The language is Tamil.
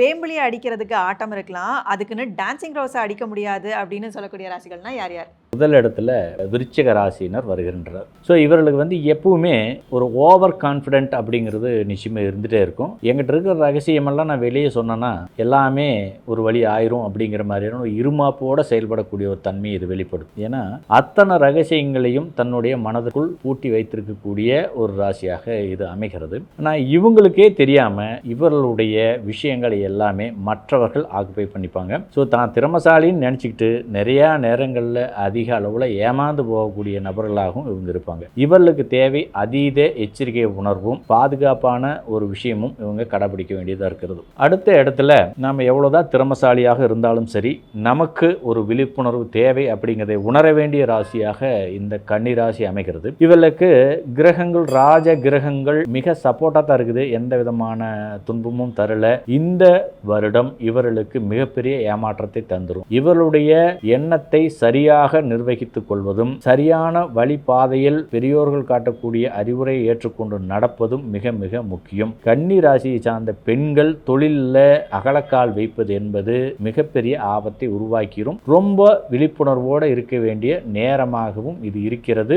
வேம்பிலியை அடிக்கிறதுக்கு ஆட்டம் இருக்கலாம். அதுக்குன்னு டான்சிங் ரோஸை அடிக்க முடியாது அப்படின்னு சொல்லக்கூடிய ராசிகள்னா யார் யார்? முதல் இடத்துல விருச்சிக ராசியினர் வருகின்றனர். ஸோ இவர்களுக்கு வந்து எப்பவுமே ஒரு ஓவர் கான்ஃபிடென்ட் அப்படிங்கிறது நிச்சயமாக இருந்துகிட்டே இருக்கும். எங்கிட்ட இருக்கிற ரகசியமெல்லாம் நான் வெளியே சொன்னேன்னா எல்லாமே ஒரு வழி ஆயிரும் அப்படிங்கிற மாதிரியான ஒரு இருமாப்போடு செயல்படக்கூடிய ஒரு தன்மை இது வெளிப்படும் ஏன்னா அத்தனை ரகசியங்களையும் தன்னுடைய மனதுக்குள் பூட்டி வைத்திருக்கக்கூடிய ஒரு ராசியாக இது அமைகிறது. ஆனால் இவங்களுக்கே தெரியாமல் இவர்களுடைய விஷயங்களை எல்லாமே மற்றவர்கள் ஆக்குப்பை பண்ணிப்பாங்க. ஸோ தான் திறமசாலின்னு நினச்சிக்கிட்டு நிறையா நேரங்களில் அதிக அளவில் ஏமாந்து போகக்கூடிய நபர்களாகவும் இவங்க இருப்பாங்க இவர்களுக்கு தேவை அதீத எச்சரிக்கை உணர்வும் பாதுகாப்பான ஒரு விஷயமும் இவங்க கடைபிடிக்க வேண்டியதாக இருக்கிறது. அடுத்த இடத்துல நாம் எவ்வளோதான் திறமசாலியாக இருந்தாலும் சரி நமக்கு ஒரு விழிப்புணர்வு தேவை அப்படிங்கிறதை உணர வேண்டிய ராசியாக இந்த கன்னி ராசி அமைகிறது. இவர்களுக்கு கிரகங்கள் ராஜ கிரகங்கள் மிக சப்போர்ட்டாக தான் இருக்குது. எந்த விதமான துன்பமும் தரல. இந்த வருடம் இவர்களுக்கு மிகப்பெரிய ஏமாற்றத்தை தந்துடும் இவருடைய எண்ணத்தை சரியாக நிர்வகித்துக் கொள்வதும் சரியான வழிபாதையில் பெரியோர்கள் காட்டக்கூடிய அறிவுரையை ஏற்றுக்கொண்டு நடப்பதும் மிக மிக முக்கியம். கன்னி ராசியை சார்ந்த பெண்கள் தொழிலில் அகலக்கால் வைப்பது என்பது மிகப்பெரிய ஆபத்தை உருவாக்கிடும் ரொம்ப விழிப்புணர்வோடு இருக்க வேண்டிய நேரமாகவும் இது இருக்கிறது.